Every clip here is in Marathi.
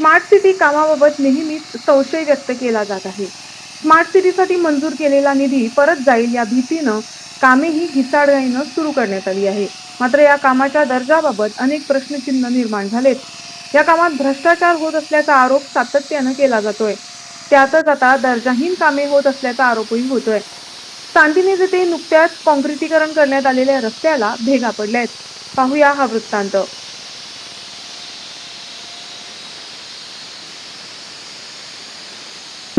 स्मार्ट सिटी कामाबाबत नेहमीच संशय व्यक्त केला जात आहे. स्मार्ट सिटीसाठी मंजूर केलेला निधी परत जाईल या भीतीनं कामेही घिसाडगाईनं सुरू करण्यात आली आहे. मात्र या कामाच्या दर्जाबाबत अनेक प्रश्नचिन्ह निर्माण झालेत. या कामात भ्रष्टाचार होत असल्याचा आरोप सातत्यानं केला जातोय. त्यातच आता दर्जाहीन कामे होत असल्याचा आरोपही होतोय. सांतिनेज येथे नुकत्याच काँक्रिटीकरण करण्यात आलेल्या रस्त्याला भेगा पडल्यात. पाहूया हा वृत्तांत.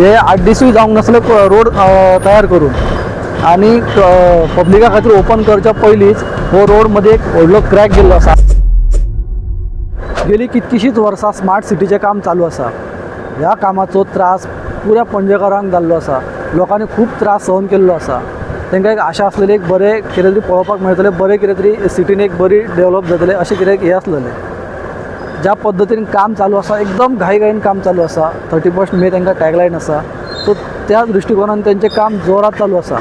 हे आठ दिसूय जावंक नसले रोड तयार करून. आणि पब्लिका खातीर ओपन करच्या पयलींच हो रोडमध्ये एक व्हडलो क्रॅक गेल्लो आसा गेली कितकीशींच वर्सां स्मार्ट सिटीचें काम चालू आसा ह्या कामाचो त्रास पुऱ्या पणजेकारांक जाल्लो आसा लोकांनी खूब त्रास सहन केल्लो आसा तांकां एक आशा आसलेली एक बरें कितें तरी पळोवपाक मेळटलें बरें कितें तरी सिटीन एक बरी डेव्हलप जातलें अशें कितें हें आसलेलें ज्या पद्दतीन काम चालू आसा एकदम घाईघाईन काम चालू आसा थर्टी फर्स्ट मे तांकां टॅगलायन आसा सो त्या दृश्टिकोनान तेंचें काम जोरात चालू आसा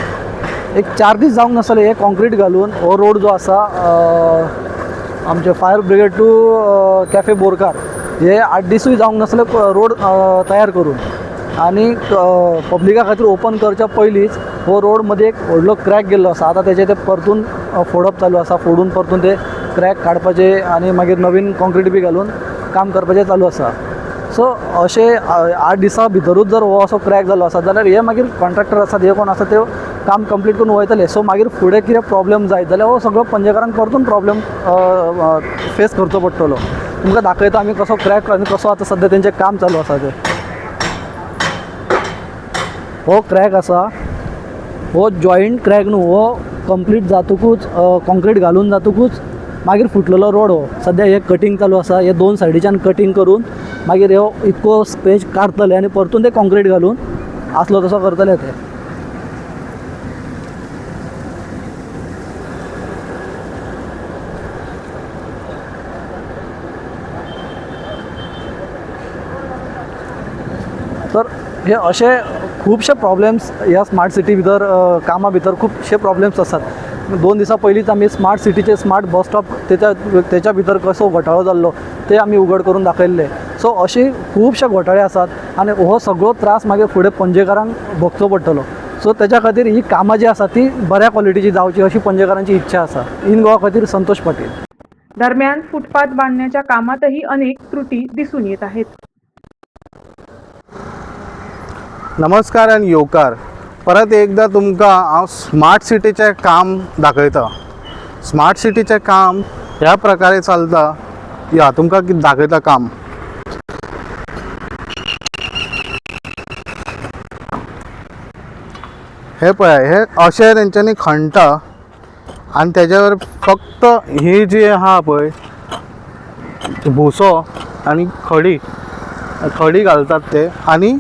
एक चार दीस जावंक नासले हे कॉन्क्रीट घालून हो रोड जो आसा आमचे fire brigade to cafe Borkar हे आठ दिसूय जावंक नासले रोड तयार करून. आणि पब्लिका खातीर ओपन करच्या पयलींच हो रोडमध्ये एक व्हडलो क्रॅक गेल्लो आसा आतां तेचे ते परतून फोडप चालू आसा फोडून परतून ते क्रॅक काडपाचे आणि मागीर नवीन कॉन्क्रीट बी घालून काम करपाचें चालू आसा. सो अशे आठ दिसां भितरूच जर हो असो क्रॅक जालो आसा जाल्यार हे मागीर कॉन्ट्रॅक्टर आसात हे कोण आसा ते काम कंप्लीट करून वयतले. सो मागीर फुडें कितें प्रॉब्लेम जायत जाल्यार हो सगळो पंजेकारांक परतून प्रॉब्लेम फेस करचो पडटलो. तुमकां दाखयता आमी कसो क्रॅक आनी कसो आतां सद्या तेंचें काम चालू आसा तें. हो क्रॅक आसा हो जॉईंट क्रॅक न्हू हो कंप्लीट जातकूच कॉन्क्रीट घालून जातकूच मागीर फुटलेलो रोड. हो सद्या हे कटींग चालू आसा. हे दोन सायडीच्यान कटींग करून मागीर हो इतको स्पेस काडटले आनी परतून ते कॉन्क्रीट घालून आसलो तसो करतले ते. तर हे असे खुबशे प्रॉब्लेम्स ह्या स्मार्ट सिटी भितर कामा भितर खुबशे प्रॉब्लेम्स आसात दोन दिसां पयलींच आमी स्मार्ट सिटीचे स्मार्ट बस स्टॉप तेच्या तेच्या भितर कसो घोटाळो जाल्लो ते आमी उघड करून दाखयल्ले सो अशी खुबशे घोटाळे आसात आनी हो सगळो त्रास मागीर फुडें पणजेकारांक भोगचो पडटलो सो तेच्या खातीर ही कामां जी आसा ती बऱ्या क्वॉलिटीची जावची अशी पणजेकारांची इच्छा आसा इन गोवा खातीर संतोष पाटील. दरम्यान फुटपाथ बांधण्याच्या कामातही अनेक त्रुटी दिसून येत आहेत. नमस्कार आनी येवकार परत एकदा तुमकां हांव स्मार्ट सिटीचें काम दाखयता. स्मार्ट सिटीचें काम ह्या प्रकारे चलता. या तुमकां कितें दाखयता काम. हे पळय हे अशें तेंच्यांनी खणटा. आनी तेज्या फक्त ही जी आहा पळय भुसो आनी खडी खडी घालतात ते. आनी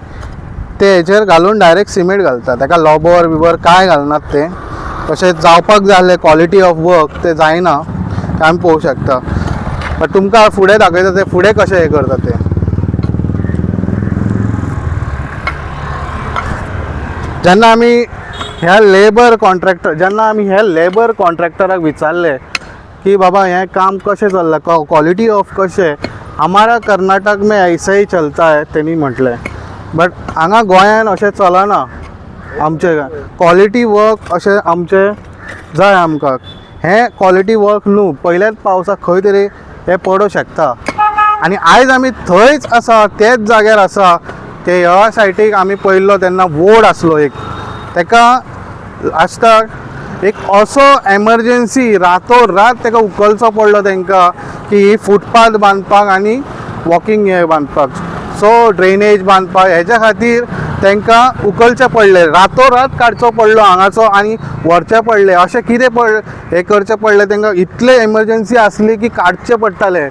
ते हेचेर घालून डायरेक्ट सिमेंट घालतात. ताका लॉबर बिबर कांय घालनात ते? तशें जावपाक जाय आसलें क्वॉलिटी ऑफ वर्क ते जायना तें आमी पळोवंक शकता. बट तुमकां फुडें दाखयता ते फुडें कशें हें करता ते? जेन्ना आमी ह्या लेबर कॉन्ट्रॅक्टर जेन्ना आमी ह्या लेबर कॉन्ट्रॅक्टराक विचारले की बाबा हें काम कशें चल्लां? क्वॉलिटी ऑफ कशें हमारा कर्नाटक में ऐसा ही चलता है तेणी म्हटलें बट हांगा गोंयान अशें चलना आमचे क्वॉलिटी वर्क अशें आमचें जाय आमकां. हें क्वॉलिटी वर्क न्हू. पयल्याच पावसाक खंय तरी हें पडूं शकता. आनी आयज आमी थंयच आसा तेच जाग्यार आसा. ते ह्या सायटीक आमी पयल्लो तेन्ना वोड आसलो एक. तेका आसता एक असो एमर्जन्सी रातोरात तेका उखलचो पडलो तेंकां की ही फुटपाथ बांदपाक आनी वॉकिंग हे बांदपाक. सो ड्रेनेज बांदपाक हेच्या खातीर तांकां उखलचें पडलें. रातोरात काडचो पडलो हांगाचो आनी व्हरचें पडलें. अशें कितें पड हें करचें पडलें तांकां. इतलें एमर्जन्सी आसली की काडचें पडटालें.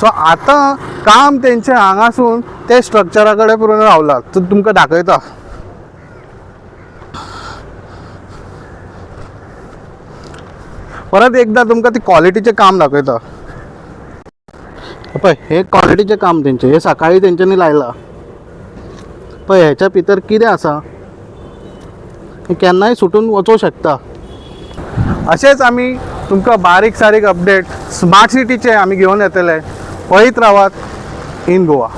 सो आतां काम तेंचें हांगासून ते स्ट्रक्चरा कडेन पुरून रावलां. सो तुमकां दाखयता. परत एकदां तुमकां ती क्वॉलिटीचें काम दाखयता. पळय हे क्वालिटीचे काम तेंचें हे सकाळी तेंच्यांनी लायलां. पळय हेच्या भितर कितें आसा हे केन्नाय सुटून वचूं शकता. अशेंच आमी तुमकां बारीक सारीक अपडेट स्मार्ट सिटीचे आमी घेवन येतले. पळयत रावात इन गोवा.